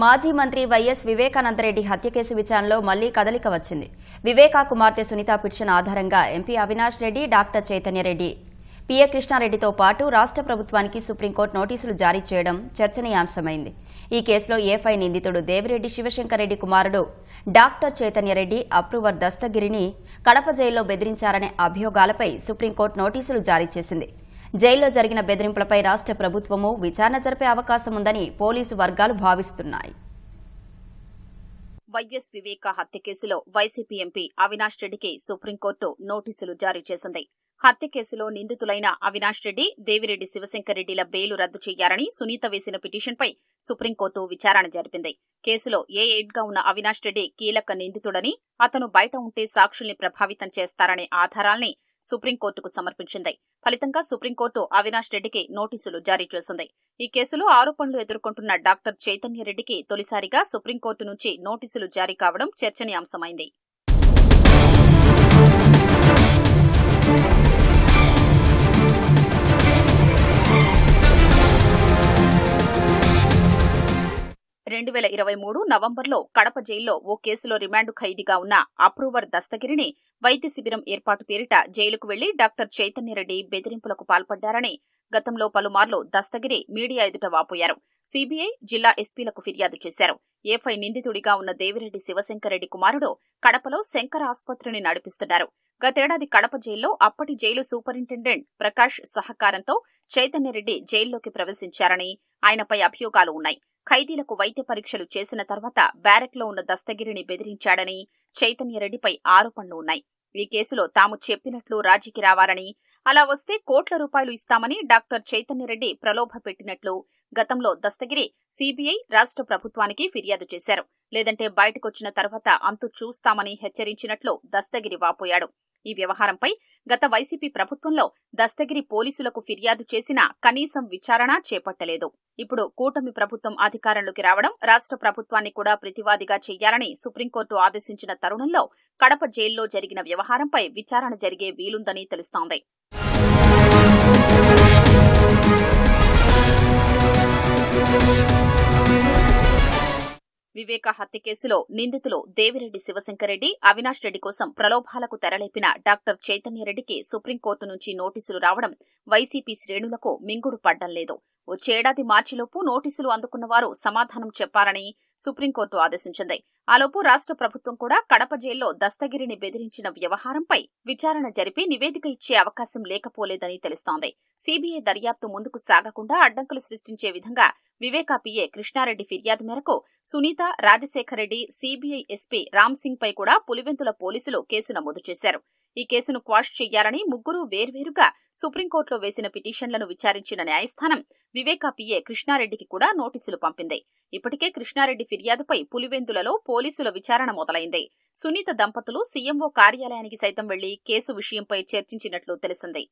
మాజీ మంత్రి వైఎస్ వివేకానందరెడ్డి హత్య కేసు విచారణలో మళ్ళీ కదలిక వచ్చింది. వివేకా కుమార్తె సునీత పిటిషన్ ఆధారంగా MP Avinash Reddy doctor Chaitanya Reddy PA కృష్ణారెడ్డితో పాటు రాష్ట్ర ప్రభుత్వానికి సుప్రీంకోర్టు నోటీసులు జారీ చేయడం చర్చనీయాంశమైంది. ఈ కేసులో ఏఫై నిందితుడు దేవిరెడ్డి శివశంకర్రెడ్డి కుమారుడు డాక్టర్ చైతన్యరెడ్డి అప్రూవర్ దస్తగిరిని కడప జైల్లో బెదిరించారనే అభియోగాలపై సుప్రీంకోర్టు నోటీసులు జారీ చేసింది. జైల్లో జరిగిన బెదిరింపులపై రాష్ట్ర ప్రభుత్వము విచారణ జరిపే అవకాశం ఉందని పోలీసు వర్గాలు భావిస్తున్నాయి. వైఎస్ వివేక హత్య కేసులో వైసీపీ ఎంపీ అవినాష్ రెడ్డికి సుప్రీంకోర్టు నోటీసులు జారీ చేసింది. హత్య కేసులో నిందితులైన అవినాష్ రెడ్డి దేవిరెడ్డి శివశంకర్రెడ్డిల బెయిలు రద్దు చేయాలని సునీత వేసిన పిటిషన్పై సుప్రీంకోర్టు విచారణ జరిపింది. కేసులో ఏ ఎయిడ్గా ఉన్న అవినాష్ రెడ్డి కీలక నిందితుడని అతను బయట ఉంటే సాక్షుల్ని ప్రభావితం చేస్తారనే ఆధారాల్ని సుప్రీంకోర్టుకు సమర్పించింది. ఫలితంగా సుప్రీంకోర్టు అవినాష్ రెడ్డికి నోటీసులు జారీ చేసింది. ఈ కేసులో ఆరోపణలు ఎదుర్కొంటున్న డాక్టర్ చైతన్య రెడ్డికి తొలిసారిగా సుప్రీంకోర్టు నుంచి నోటీసులు జారీ కావడం చర్చనీయాంశమైంది. రెండు వేల ఇరవై మూడు నవంబర్లో కడప జైల్లో ఓ కేసులో రిమాండ్ ఖైదీగా ఉన్న అప్రూవర్ దస్తగిరిని వైద్య శిబిరం ఏర్పాటు పేరిట జైలుకు వెళ్ళి డాక్టర్ చైతన్యరెడ్డి బెదిరింపులకు పాల్పడ్డారని గతంలో పలుమార్లు దస్తగిరి మీడియా ఎదుట వాపోయారు. సీబీఐ జిల్లా ఎస్పీలకు ఫిర్యాదు చేశారు. ఏఫై నిందితుడిగా ఉన్న దేవిరెడ్డి శివశంకరెడ్డి కుమారుడు కడపలో శంకర ఆసుపత్రిని నడిపిస్తున్నారు. గతేడాది కడప జైల్లో అప్పటి జైలు సూపరింటెండెంట్ ప్రకాష్ సహకారంతో చైతన్యరెడ్డి జైల్లోకి ప్రవేశించారని ఆయనపై అభియోగాలు ఉన్నాయి. ఖైదీలకు వైద్య పరీక్షలు చేసిన తర్వాత బ్యారెక్లో ఉన్న దస్తగిరిని బెదిరించాడని చైతన్యరెడ్డిపై ఆరోపణలు ఉన్నాయి. ఈ కేసులో తాము చెప్పినట్లు రాజీకి రావాలని అలా వస్తే కోట్ల రూపాయలు ఇస్తామని డాక్టర్ చైతన్యరెడ్డి ప్రలోభ పెట్టినట్లు గతంలో దస్తగిరి సీబీఐ రాష్ట్ర ప్రభుత్వానికి ఫిర్యాదు చేశారు. లేదంటే బయటకొచ్చిన తర్వాత అంతు చూస్తామని హెచ్చరించినట్లు దస్తగిరి వాపోయాడు. ఈ వ్యవహారంపై గత వైసీపీ ప్రభుత్వంలో దస్తగిరి పోలీసులకు ఫిర్యాదు చేసినా కనీసం విచారణ చేపట్టలేదు. ఇప్పుడు కూటమి ప్రభుత్వం అధికారంలోకి రావడం రాష్ట్ర ప్రభుత్వాన్ని కూడా ప్రతివాదిగా చెయ్యాలని సుప్రీంకోర్టు ఆదేశించిన తరుణంలో కడప జైల్లో జరిగిన వ్యవహారంపై విచారణ జరిగే వీలుందని తెలుస్తోంది. వివేక హత్య కేసులో నిందితులు దేవిరెడ్డి శివశంకరెడ్డి అవినాష్ రెడ్డి కోసం ప్రలోభాలకు తెరలేపిన డాక్టర్ చైతన్యరెడ్డికి సుప్రీంకోర్టు నుంచి నోటీసులు రావడం వైసీపీ శ్రేణులకు మింగుడు పడ్డం లేదు. వచ్చేడాది మార్చిలోపు నోటీసులు అందుకున్న వారు సమాధానం చెప్పారని సుప్రీంకోర్టు ఆదేశించింది. ఆలోపు రాష్ట్ర ప్రభుత్వం కూడా కడప జైల్లో దస్తగిరిని బెదిరించిన వ్యవహారంపై విచారణ జరిపి నివేదిక ఇచ్చే అవకాశం లేకపోలేదని తెలుస్తోంది. సీబీఐ దర్యాప్తు ముందుకు సాగకుండా అడ్డంకులు సృష్టించే విధంగా వివేకా పిఏ కృష్ణారెడ్డి ఫిర్యాదు మేరకు సునీత రాజశేఖరరెడ్డి సీబీఐ ఎస్పీ రామ్ సింగ్ పై కూడా పులివెంతుల పోలీసులు కేసు నమోదు చేశారు. ఈ కేసును క్వాష్ చేయాలని ముగ్గురు వేర్వేరుగా సుప్రీంకోర్టులో వేసిన పిటిషన్లను విచారించిన న్యాయస్థానం వివేకా పిఏ కృష్ణారెడ్డికి కూడా నోటీసులు పంపింది. ఇప్పటికే కృష్ణారెడ్డి ఫిర్యాదుపై పులివెందులలో పోలీసుల విచారణ మొదలైంది. సునీత దంపతులు సీఎంఓ కార్యాలయానికి సైతం వెళ్ళి కేసు విషయంపై చర్చించినట్లు తెలిసింది.